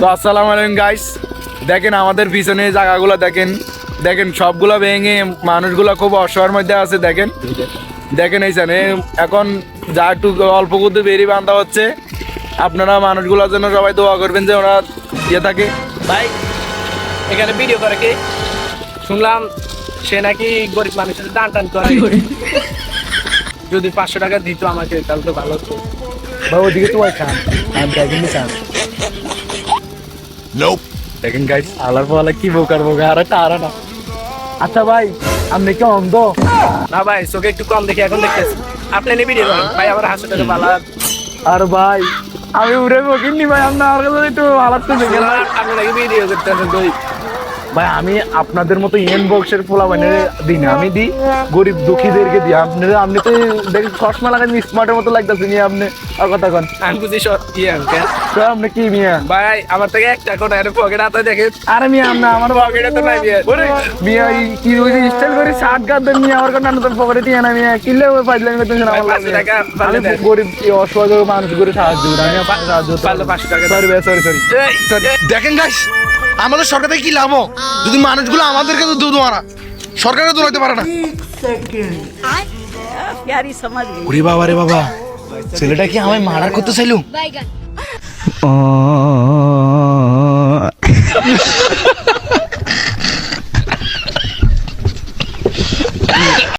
তো আসসালামু আলাইকুম গাইস দেখেন আমাদের পিছনে জায়গাগুলো দেখেন দেখেন সবগুলো ভেঙে মানুষগুলো খুব অসহায়ের মধ্যে আছে দেখেন। দেখেন এইখানে এখন যা একটু অল্প কুদ্দু বেরিয়ে বান্ধা হচ্ছে আপনারা মানুষগুলোর জন্য সবাই দোয়া করবেন যে ওরা ইয়ে থাকে। ভাই এখানে ভিডিও করে কি? শুনলাম সে নাকি গরিব মানুষের টান টান করে। যদি পাঁচশো টাকা দিত আমাকে তাহলে তো ভালো হতো। বা ওদিকে তো খান। আমি দেখেন চান দেখেন গাইস আলার পালা কি বোকার বোকা আর একটা আর না। আচ্ছা ভাই আপনি কি অন্ধ? না ভাই চোখে একটু কম দেখি এখন দেখতেছি। আপনি নেবি ভিডিও করেন ভাই আমার হাসপাতালে ভালো আর ভাই আমি উড়ে বকিনি ভাই আপনার আর কাছে একটু আলাপ তো দেখেন ভাই। আপনি ভিডিও করতে আছেন তুই ভাই আমি আপনাদের মতো ইয়েন বক্সের পোলা বানিয়ে দিই না আমি দিই গরিব দুঃখীদেরকে দিই। আপনি আপনি তো দেখি চশমা লাগান স্মার্টের মতো লাগতেছে নিয়ে আপনি। আর কথা কন। আমি বুঝি ইয়ে আপনি কি মিয়া? ভাই আমার থেকে পকেট হাতে দেখে। আরে মিয়া আপনি আমার পকেটে তো নাই ওরে মিয়া কি ওই যে স্টাইল করে শার্ট গাদ মিয়া আমার কাছে তোর পকেটে দিয়ে না মিয়া। কিনলে ওই পাইলেন করতেছেন ভাই, আমার পাঁচশো টাকা আমি গরিব অসহায় মানুষ করে সাহায্য করি আমি আপনাকে সাহায্য পারলে পাঁচশো টাকা। সরি সরি সরি দেখেন গাইস আমাদের সরকার থেকে কি লাভ যদি মানুষগুলো আমাদেরকে তো দুধ মারা সরকারে দৌড়াইতে পারে না। ওরে বাবা রে বাবা ছেলেটা কি আমায় মারার করতে চাইলু?